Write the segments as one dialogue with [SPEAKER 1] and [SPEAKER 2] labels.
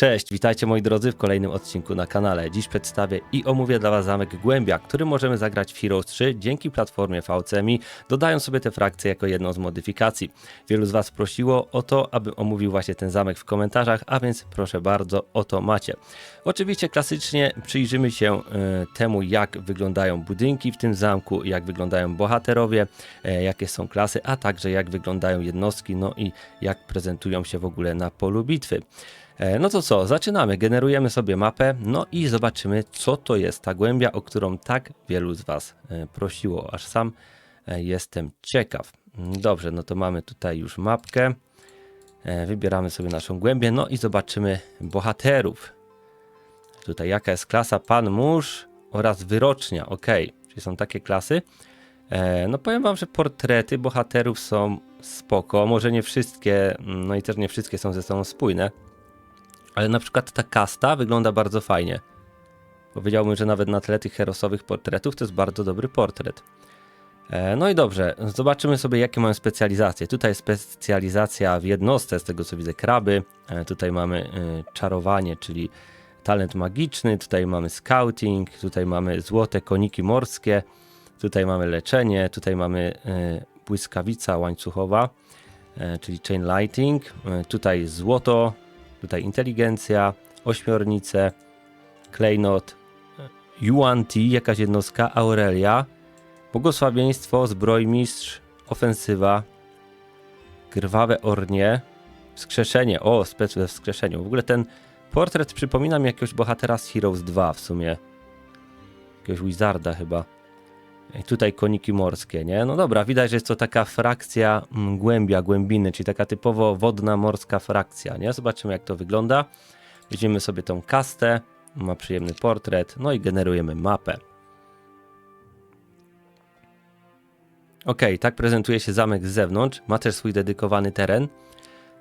[SPEAKER 1] Cześć, witajcie moi drodzy w kolejnym odcinku na kanale. Dziś przedstawię i omówię dla Was zamek Głębia, który możemy zagrać w Heroes 3 dzięki platformie VCMI, dodając sobie te frakcje jako jedną z modyfikacji. Wielu z Was prosiło o to, abym omówił właśnie ten zamek w komentarzach, a więc proszę bardzo, oto macie. Oczywiście klasycznie przyjrzymy się e, temu, jak wyglądają budynki w tym zamku, jak wyglądają bohaterowie, e, jakie są klasy, a także jak wyglądają jednostki, no i jak prezentują się w ogóle na polu bitwy. E, No to co, zaczynamy. Generujemy sobie mapę, no i zobaczymy, co to jest ta głębia, o którą tak wielu z Was e, prosiło, aż sam e, jestem ciekaw. Dobrze, no to mamy tutaj już mapkę. Wybieramy sobie naszą głębię, no i zobaczymy bohaterów. Tutaj jaka jest klasa Pan Mórz oraz Wyrocznia, ok, czyli są takie klasy. No powiem wam, że portrety bohaterów są spoko, może nie wszystkie, mm, no i też nie wszystkie są ze sobą spójne, ale na przykład ta kasta wygląda bardzo fajnie. Powiedziałbym, że nawet na tle tych herosowych portretów to jest bardzo dobry portret. E, No i dobrze, zobaczymy sobie jakie mają specjalizacje. Tutaj specjalizacja w jednostce, z tego co widzę, kraby. E, Tutaj mamy e, czarowanie, czyli talent magiczny. Tutaj mamy scouting, tutaj mamy złote koniki morskie. Tutaj mamy leczenie, tutaj mamy błyskawica łańcuchowa, czyli chain lighting. Tutaj złoto, tutaj inteligencja, ośmiornice, klejnot, e, Yuan Ti, jakaś jednostka, Aurelia, błogosławieństwo, zbrojmistrz, ofensywa, krwawe ornie, wskrzeszenie, o, spec we wskrzeszeniu. W ogóle ten portret przypomina mi jakiegoś bohatera z Heroes 2 w sumie. Jakiegoś wizarda chyba. I tutaj koniki morskie, nie? No dobra, widać, że jest to taka frakcja mm, głębia, głębiny, czyli taka typowo wodna, morska frakcja, nie? Zobaczymy, jak to wygląda. Weźmiemy sobie tą kastę, ma przyjemny portret, no i generujemy mapę. Ok, tak prezentuje się zamek z zewnątrz, ma też swój dedykowany teren.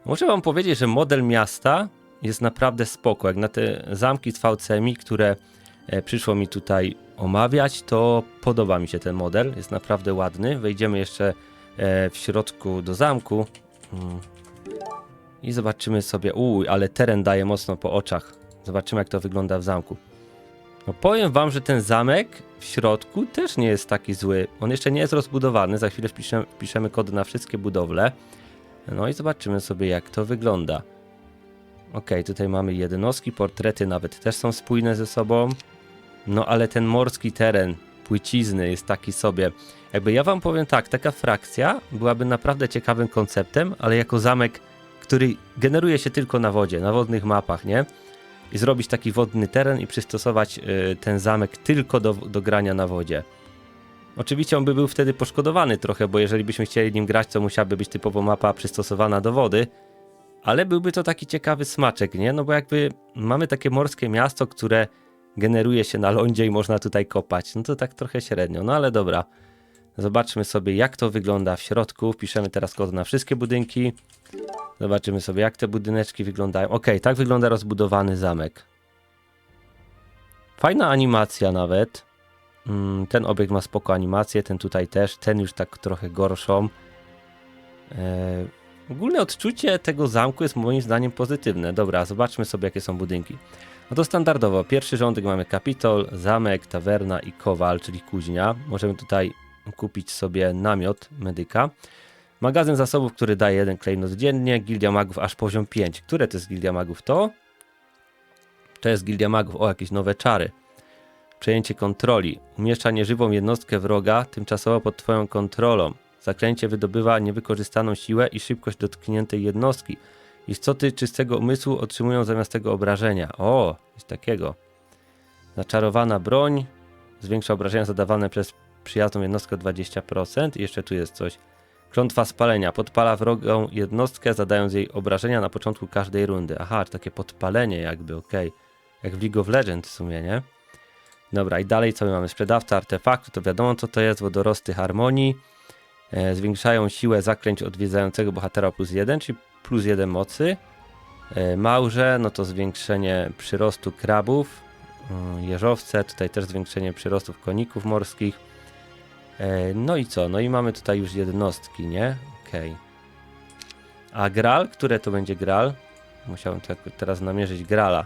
[SPEAKER 1] Muszę wam powiedzieć, że model miasta jest naprawdę spoko, jak na te zamki z VCMI, które e, przyszło mi tutaj omawiać, to podoba mi się ten model, jest naprawdę ładny. Wejdziemy jeszcze e, w środku do zamku Mm. i zobaczymy sobie, uj, ale teren daje mocno po oczach. Zobaczymy jak to wygląda w zamku. No powiem wam, że ten zamek w środku też nie jest taki zły. On jeszcze nie jest rozbudowany, za chwilę wpiszemy, wpiszemy kody na wszystkie budowle. No i zobaczymy sobie jak to wygląda. Ok, tutaj mamy jednostki, portrety nawet też są spójne ze sobą. No ale ten morski teren, płycizny jest taki sobie. Jakby ja wam powiem tak, taka frakcja byłaby naprawdę ciekawym konceptem, ale jako zamek, który generuje się tylko na wodzie, na wodnych mapach, nie? I zrobić taki wodny teren i przystosować y, ten zamek tylko do, do grania na wodzie. Oczywiście on by był wtedy poszkodowany trochę, bo jeżeli byśmy chcieli nim grać, to musiałaby być typowo mapa przystosowana do wody, ale byłby to taki ciekawy smaczek, nie? No bo jakby mamy takie morskie miasto, które generuje się na lądzie i można tutaj kopać. No to tak trochę średnio, no ale dobra. Zobaczmy sobie jak to wygląda w środku. Wpiszemy teraz kod na wszystkie budynki. Zobaczymy sobie jak te budyneczki wyglądają. Ok, tak wygląda rozbudowany zamek. Fajna animacja nawet. Mm, Ten obiekt ma spoko animację, ten tutaj też, ten już tak trochę gorszą. E, Ogólne odczucie tego zamku jest moim zdaniem pozytywne. Dobra, zobaczmy sobie jakie są budynki. No to standardowo, pierwszy rządek mamy kapitol, zamek, tawerna i kowal, czyli kuźnia. Możemy tutaj kupić sobie namiot medyka. Magazyn zasobów, który daje jeden klejnot dziennie, gildia magów aż poziom 5. Które to jest gildia magów? To? To jest gildia magów, o jakieś nowe czary. Przejęcie kontroli. Umieszcza nieżywą jednostkę wroga tymczasowo pod twoją kontrolą. Zaklęcie wydobywa niewykorzystaną siłę i szybkość dotkniętej jednostki. Istoty czystego umysłu otrzymują zamiast tego obrażenia. O, coś takiego. Zaczarowana broń zwiększa obrażenia zadawane przez przyjazną jednostkę o 20%. I jeszcze tu jest coś. Klątwa spalenia. Podpala wrogą jednostkę, zadając jej obrażenia na początku każdej rundy. Aha, takie podpalenie jakby, okej. Jak w League of Legends w sumie, nie? Dobra, i dalej co my mamy? Sprzedawca artefaktu, to wiadomo co to jest, wodorosty harmonii. E, zwiększają siłę zaklęć odwiedzającego bohatera plus 1, czyli plus 1 mocy. E, małże, no to zwiększenie przyrostu krabów. Mm, Jeżowce, tutaj też zwiększenie przyrostów koników morskich. E, no i co? No i mamy tutaj już jednostki, nie? Okej. A Gral? Które to będzie Gral? Musiałem teraz namierzyć grala.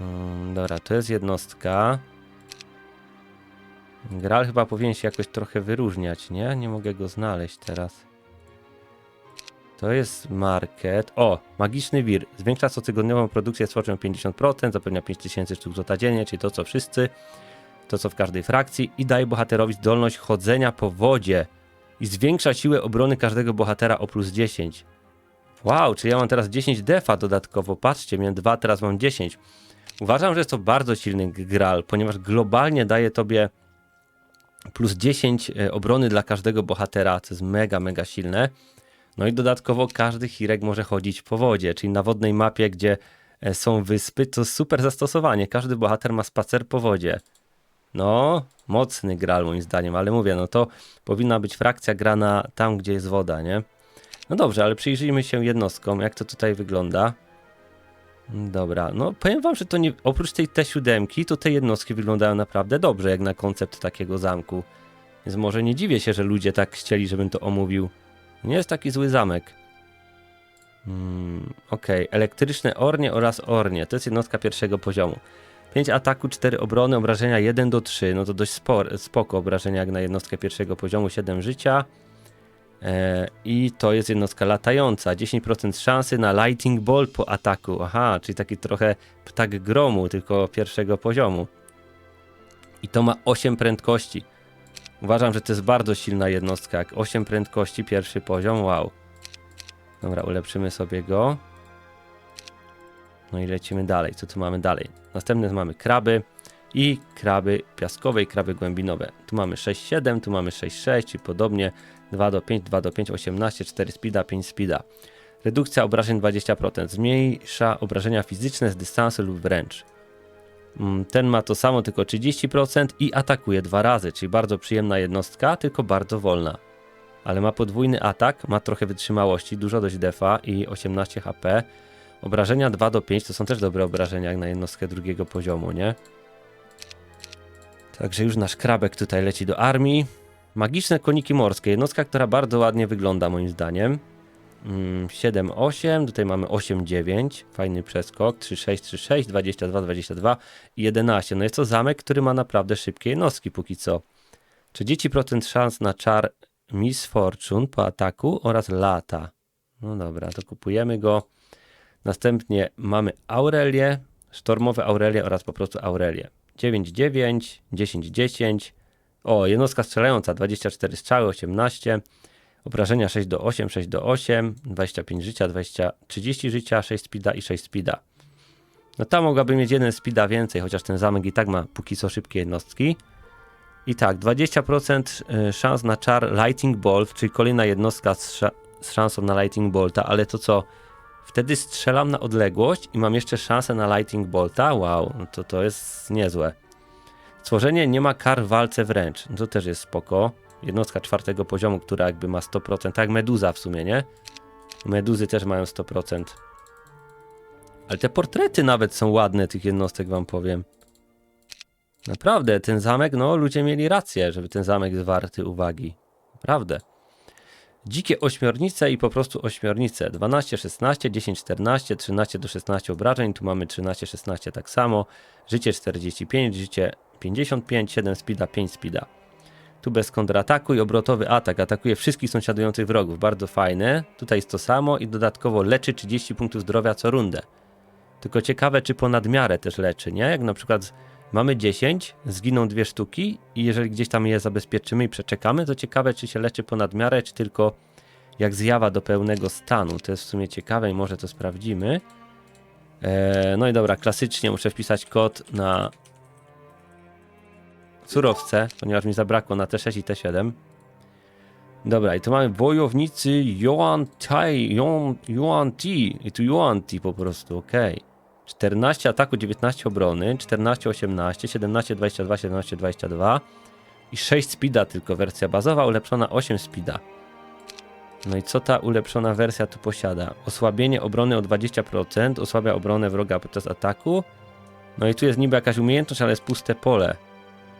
[SPEAKER 1] Mm, dobra, to jest jednostka. Gral chyba powinien się jakoś trochę wyróżniać, nie? Nie mogę go znaleźć teraz. To jest market. O, magiczny wir. Zwiększa cotygodniową produkcję swoczą o 50%, zapewnia 5000 sztuk złota dziennie, czyli to co wszyscy, to co w każdej frakcji i daje bohaterowi zdolność chodzenia po wodzie i zwiększa siłę obrony każdego bohatera o plus 10. Wow, czyli ja mam teraz 10 defa dodatkowo. Patrzcie, miałem 2, teraz mam 10. Uważam, że jest to bardzo silny gral, ponieważ globalnie daje tobie plus 10 e, obrony dla każdego bohatera, co jest mega, mega silne. No i dodatkowo każdy Hirek może chodzić po wodzie, czyli na wodnej mapie, gdzie e, są wyspy, to super zastosowanie. Każdy bohater ma spacer po wodzie. No, mocny gral moim zdaniem, ale mówię, no to powinna być frakcja grana tam, gdzie jest woda, nie? No dobrze, ale przyjrzyjmy się jednostkom, jak to tutaj wygląda. Dobra, no powiem wam, że to nie, oprócz tej T7, to te jednostki wyglądają naprawdę dobrze, jak na koncept takiego zamku. Więc może nie dziwię się, że ludzie tak chcieli, żebym to omówił. Nie jest taki zły zamek. Hmm, Okej, elektryczne ornie oraz ornie. To jest jednostka pierwszego poziomu. 5 ataku, 4 obrony, obrażenia 1 do 3. No to dość spor, spoko obrażenia jak na jednostkę pierwszego poziomu, 7 życia. E, I to jest jednostka latająca. 10% szansy na Lighting Ball po ataku. Aha, czyli taki trochę ptak gromu, tylko pierwszego poziomu. I to ma 8 prędkości. Uważam, że to jest bardzo silna jednostka. Jak 8 prędkości, pierwszy poziom, wow. Dobra, ulepszymy sobie go. No i lecimy dalej. Co tu mamy dalej? Następne mamy kraby i kraby piaskowe i kraby głębinowe. Tu mamy 6-7, tu mamy 6-6 i podobnie. 2 do 5, 2 do 5, 18, 4 speeda, 5 speeda. Redukcja obrażeń 20%. Zmniejsza obrażenia fizyczne z dystansu lub wręcz. Mm, Ten ma to samo, tylko 30% i atakuje dwa razy, czyli bardzo przyjemna jednostka, tylko bardzo wolna. Ale ma podwójny atak, ma trochę wytrzymałości, dużo dość defa i 18 HP. Obrażenia 2 do 5 to są też dobre obrażenia jak na jednostkę drugiego poziomu, nie? Także już nasz krabek tutaj leci do armii. Magiczne koniki morskie, jednostka, która bardzo ładnie wygląda moim zdaniem. Mm, 7-8, tutaj mamy 8-9, fajny przeskok, 3-6, 3-6, 22, 22 i 11. No jest to zamek, który ma naprawdę szybkie jednostki póki co. 30% szans na czar Miss Fortune po ataku oraz lata. No dobra, to kupujemy go. Następnie mamy Aurelię, sztormowe Aurelie oraz po prostu Aurelię. 9-9, 10-10. O, jednostka strzelająca, 24 strzały, 18. Obrażenia 6 do 8, 6 do 8, 25 życia, 20, 30 życia, 6 speeda i 6 speeda. No ta mogłaby mieć jeden speeda więcej, chociaż ten zamek i tak ma póki co szybkie jednostki. I tak, 20% y, szans na czar Lighting Bolt, czyli kolejna jednostka z, z szansą na Lighting Bolta, ale to co? Wtedy strzelam na odległość i mam jeszcze szansę na Lighting Bolta? Wow, no to to jest niezłe. Stworzenie nie ma kar w walce wręcz. No to też jest spoko. Jednostka czwartego poziomu, która jakby ma 100%. Tak Meduza w sumie, nie? Meduzy też mają 100%. Ale te portrety nawet są ładne tych jednostek, wam powiem. Naprawdę, ten zamek, no ludzie mieli rację, żeby ten zamek jest warty uwagi. Naprawdę. Dzikie ośmiornice i po prostu ośmiornice. 12, 16, 10, 14, 13 do 16 obrażeń. Tu mamy 13, 16 tak samo. Życie 45, życie 55, 7 speeda, 5 speeda. Tu bez kontrataku i obrotowy atak. Atakuje wszystkich sąsiadujących wrogów. Bardzo fajne. Tutaj jest to samo i dodatkowo leczy 30 punktów zdrowia co rundę. Tylko ciekawe, czy po nadmiarę też leczy, nie? Jak na przykład mamy 10, zginą dwie sztuki i jeżeli gdzieś tam je zabezpieczymy i przeczekamy, to ciekawe, czy się leczy po nadmiarę, czy tylko jak zjawa do pełnego stanu. To jest w sumie ciekawe i może to sprawdzimy. Eee, no i dobra, klasycznie muszę wpisać kod na surowce, ponieważ mi zabrakło na T6 i T7. Dobra, i tu mamy wojownicy Yuan Tai, Yuan, Yuan Ti, i tu Yuan Ti po prostu, okej. 14 ataku, 19 obrony, 14, 18, 17, 22, 17, 22 i 6 speeda tylko wersja bazowa, ulepszona 8 speeda. No i co ta ulepszona wersja tu posiada? Osłabienie obrony o 20%, osłabia obronę wroga podczas ataku. No i tu jest niby jakaś umiejętność, ale jest puste pole.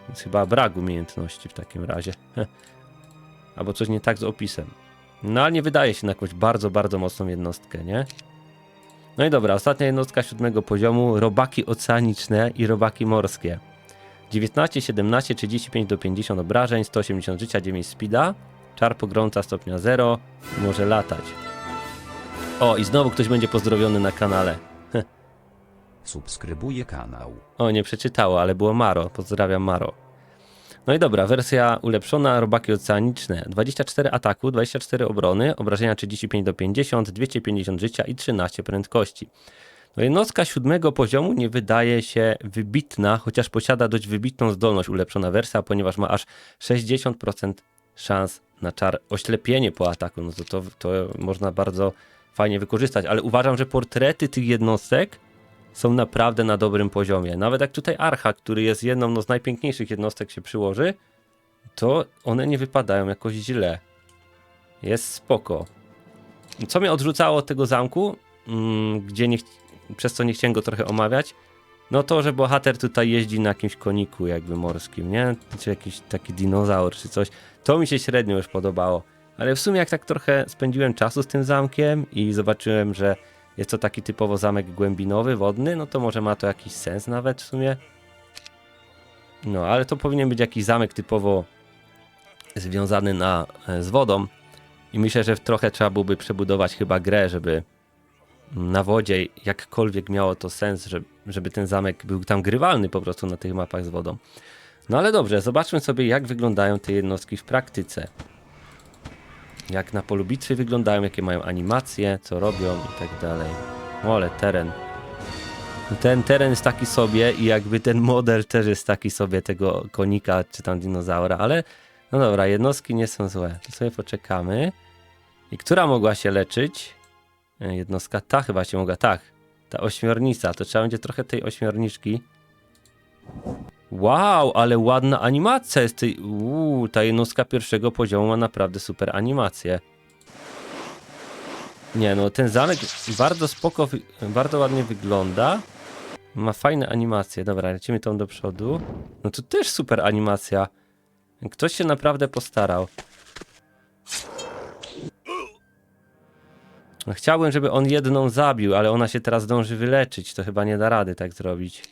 [SPEAKER 1] Więc chyba brak umiejętności w takim razie. Albo coś nie tak z opisem. No ale nie wydaje się na jakąś bardzo, bardzo mocną jednostkę, nie? No i dobra, ostatnia jednostka siódmego poziomu, robaki oceaniczne i robaki morskie. 19, 17, 35 do 50 obrażeń, 180 życia, 9 speeda, czar pogromca stopnia 0 i może latać. O, i znowu ktoś będzie pozdrowiony na kanale.
[SPEAKER 2] Subskrybuję kanał.
[SPEAKER 1] O, nie przeczytało, ale było Maro. Pozdrawiam Maro. No i dobra, wersja ulepszona, robaki oceaniczne. 24 ataku, 24 obrony, obrażenia 35 do 50, 250 życia i 13 prędkości. No jednostka siódmego poziomu nie wydaje się wybitna, chociaż posiada dość wybitną zdolność ulepszona wersja, ponieważ ma aż 60% szans na czar oślepienie po ataku. No to, to, to można bardzo fajnie wykorzystać, ale uważam, że portrety tych jednostek są naprawdę na dobrym poziomie. Nawet jak tutaj Archa, który jest jedną no, z najpiękniejszych jednostek się przyłoży, to one nie wypadają jakoś źle. Jest spoko. Co mnie odrzucało od tego zamku, mm, gdzie nie, przez co nie chciałem go trochę omawiać, no to, że bohater tutaj jeździ na jakimś koniku jakby morskim, nie? Czy jakiś taki dinozaur czy coś. To mi się średnio już podobało. Ale w sumie jak tak trochę spędziłem czasu z tym zamkiem i zobaczyłem, że jest to taki typowo zamek głębinowy, wodny, no to może ma to jakiś sens nawet w sumie. No, ale to powinien być jakiś zamek typowo związany na, e, z wodą. I myślę, że trochę trzeba byłoby przebudować chyba grę, żeby na wodzie jakkolwiek miało to sens, żeby, żeby ten zamek był tam grywalny po prostu na tych mapach z wodą. No ale dobrze, zobaczmy sobie jak wyglądają te jednostki w praktyce. Jak na polu bitwy wyglądają, jakie mają animacje, co robią i tak dalej. O, ale teren. Ten teren jest taki sobie i jakby ten model też jest taki sobie tego konika czy tam dinozaura, ale no dobra, jednostki nie są złe. To sobie poczekamy. I która mogła się leczyć? E, Jednostka ta chyba się mogła, tak. Ta ośmiornica, to trzeba będzie trochę tej ośmiorniczki. Wow, ale ładna animacja jest tej. Uuu, ta jednostka pierwszego poziomu ma naprawdę super animację. Nie no, ten zamek bardzo spoko, bardzo ładnie wygląda. Ma fajne animacje. Dobra, lecimy tą do przodu. No to też super animacja. Ktoś się naprawdę postarał. No, Chciałbym, żeby on jedną zabił, ale ona się teraz dąży wyleczyć. To chyba nie da rady tak zrobić.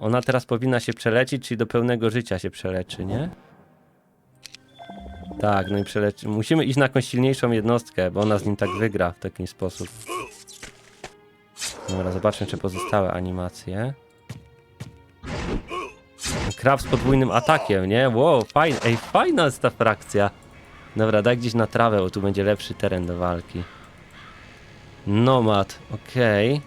[SPEAKER 1] Ona teraz powinna się przelecić, czyli do pełnego życia się przeleczy, nie? Tak, no i przeleczy. Musimy iść na jakąś silniejszą jednostkę, bo ona z nim tak wygra w taki sposób. Dobra, zobaczmy, czy pozostałe animacje. Krab z podwójnym atakiem, nie? Wow, fajna, ej, fajna jest ta frakcja. Dobra, daj gdzieś na trawę, bo tu będzie lepszy teren do walki. Nomad, okej.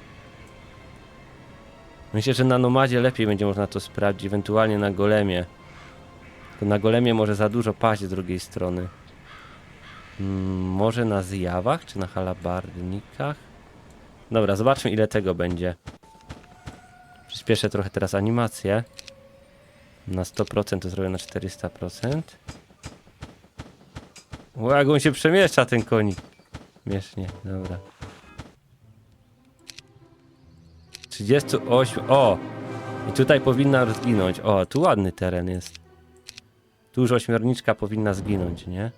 [SPEAKER 1] Myślę, że na nomadzie lepiej będzie można to sprawdzić, ewentualnie na golemie. Tylko na golemie może za dużo paść z drugiej strony. Mm, może na zjawach, czy na halabardnikach? Dobra, zobaczmy ile tego będzie. Przyspieszę trochę teraz animację. Na 100% to zrobię na 400%. O, jak on się przemieszcza ten konik. Śmiesznie, dobra. 38. O! I tutaj powinna zginąć. O, tu ładny teren jest. Tu już ośmiorniczka powinna zginąć, nie?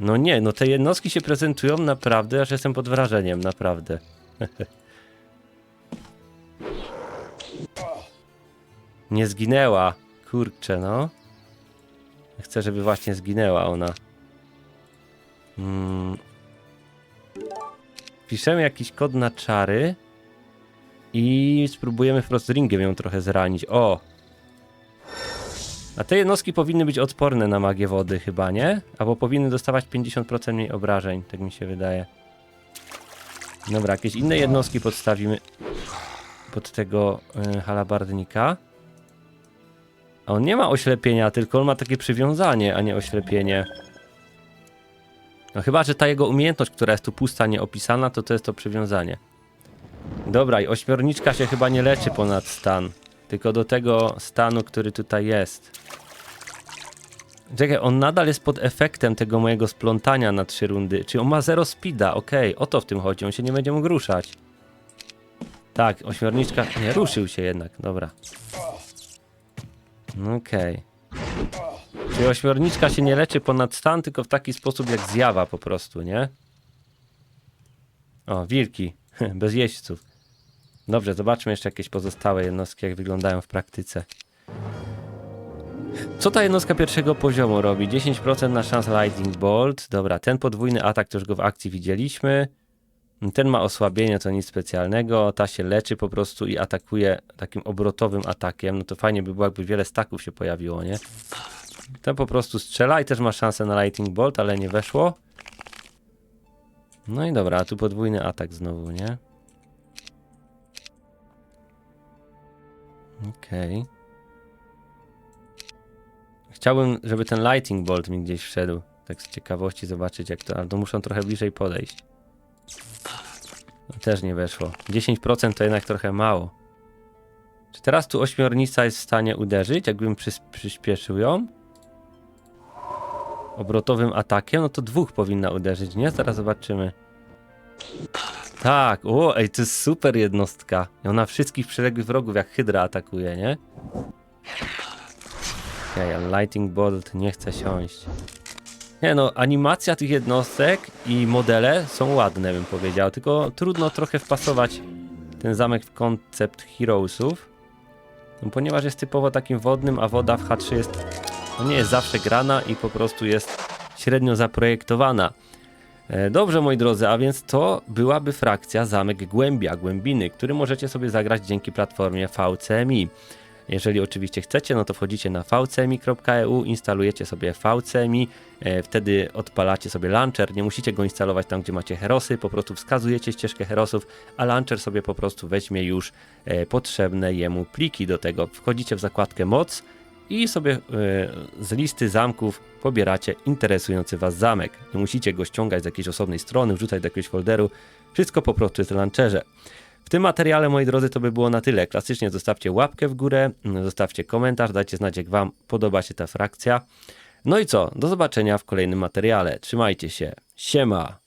[SPEAKER 1] No nie, no te jednostki się prezentują naprawdę, aż jestem pod wrażeniem, naprawdę. nie zginęła. Kurczę, no. Chcę, żeby właśnie zginęła ona. Mm. Piszemy jakiś kod na czary i spróbujemy frostringiem ją trochę zranić. O! A te jednostki powinny być odporne na magię wody chyba, nie? Albo powinny dostawać 50% mniej obrażeń, tak mi się wydaje. Dobra, jakieś inne jednostki podstawimy pod tego y, halabardnika. A on nie ma oślepienia, tylko on ma takie przywiązanie, a nie oślepienie. No chyba, że ta jego umiejętność, która jest tu pusta, nieopisana, to to jest to przywiązanie. Dobra, i ośmiorniczka się chyba nie leczy ponad stan. Tylko do tego stanu, który tutaj jest. Czekaj, on nadal jest pod efektem tego mojego splątania na trzy rundy. Czyli on ma zero speeda, okej, o to w tym chodzi, on się nie będzie mógł ruszać. Tak, ośmiorniczka... Nie, ruszył się jednak, dobra. Okej. Czyli ośmiorniczka się nie leczy ponad stan, tylko w taki sposób jak zjawa po prostu, nie? O, wilki. Bez jeźdźców. Dobrze, zobaczmy jeszcze jakieś pozostałe jednostki, jak wyglądają w praktyce. Co ta jednostka pierwszego poziomu robi? 10% na szans Lightning Bolt. Dobra, ten podwójny atak, to już go w akcji widzieliśmy. Ten ma osłabienie, to nic specjalnego. Ta się leczy po prostu i atakuje takim obrotowym atakiem. No to fajnie by było, jakby wiele staków się pojawiło, nie? Ten po prostu strzela i też ma szansę na Lightning Bolt, ale nie weszło. No i dobra, a tu podwójny atak znowu, nie? Okej. Chciałbym, żeby ten Lightning Bolt mi gdzieś wszedł. Tak z ciekawości zobaczyć jak to, ale to muszą trochę bliżej podejść. No, też nie weszło. 10% to jednak trochę mało. Czy teraz tu ośmiornica jest w stanie uderzyć, jakbym przys- przyspieszył ją? Obrotowym atakiem? No to dwóch powinna uderzyć, nie? Zaraz zobaczymy. Tak, o, ej, to jest super jednostka. I ona wszystkich przyległych wrogów jak hydra atakuje, nie? Okej, ale Lighting Bolt nie chce siąść. Nie no, animacja tych jednostek i modele są ładne, bym powiedział, tylko trudno trochę wpasować ten zamek w koncept Heroesów. No, ponieważ jest typowo takim wodnym, a woda w H3 jest, no nie jest zawsze grana i po prostu jest średnio zaprojektowana. E, Dobrze, moi drodzy, a więc to byłaby frakcja Zamek Głębia, Głębiny, który możecie sobie zagrać dzięki platformie VCMI. Jeżeli oczywiście chcecie, no to wchodzicie na vcmi.eu, instalujecie sobie VCMI, e, wtedy odpalacie sobie launcher, nie musicie go instalować tam, gdzie macie herosy, po prostu wskazujecie ścieżkę herosów, a launcher sobie po prostu weźmie już e, potrzebne jemu pliki do tego. Wchodzicie w zakładkę moc i sobie e, z listy zamków pobieracie interesujący was zamek. Nie musicie go ściągać z jakiejś osobnej strony, wrzucać do jakiegoś folderu, wszystko po prostu jest w launcherze. W tym materiale, moi drodzy, to by było na tyle. Klasycznie zostawcie łapkę w górę, zostawcie komentarz, dajcie znać, jak Wam podoba się ta frakcja. No i co? Do zobaczenia w kolejnym materiale. Trzymajcie się. Siema!